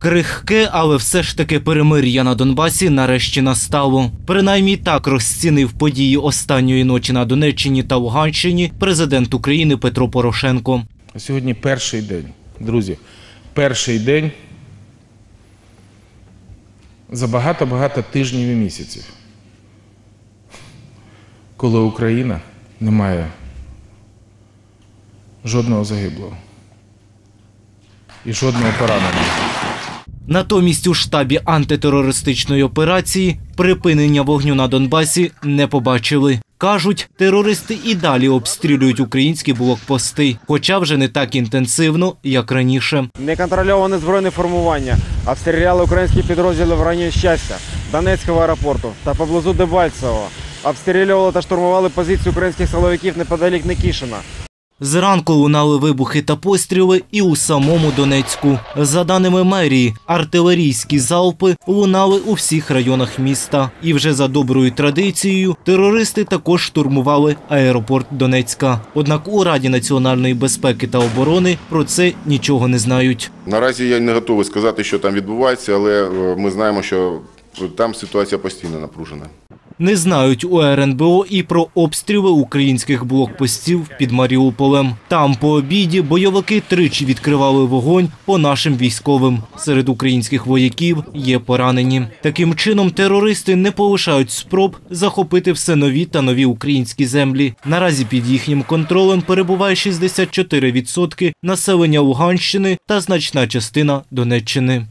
Крихке, але все ж таки перемир'я на Донбасі нарешті настало. Принаймні так розцінив події останньої ночі на Донеччині та Луганщині президент України Петро Порошенко. Сьогодні перший день, друзі, перший день за багато-багато тижнів і місяців, коли Україна не має жодного загиблого і жодного пораненого. Натомість у штабі антитерористичної операції припинення вогню на Донбасі не побачили. Кажуть, терористи і далі обстрілюють українські блокпости, хоча вже не так інтенсивно, як раніше. Неконтрольоване збройне формування обстріляли українські підрозділи в районі щастя, Донецького аеропорту та поблизу Дебальцевого. Обстрілювали та штурмували позиції українських силовиків неподалік Никішина. Зранку лунали вибухи та постріли і у самому Донецьку. За даними мерії, артилерійські залпи лунали у всіх районах міста. І вже за доброю традицією терористи також штурмували аеропорт Донецька. Однак у Раді національної безпеки та оборони про це нічого не знають. Наразі я не готовий сказати, що там відбувається, але е, ми знаємо, що там ситуація постійно напружена. Не знають у РНБО і про обстріли українських блокпостів під Маріуполем. Там по обіді бойовики тричі відкривали вогонь по нашим військовим. Серед українських вояків є поранені. Таким чином терористи не полишають спроб захопити все нові та нові українські землі. Наразі під їхнім контролем перебуває 64% населення Луганщини та значна частина Донеччини.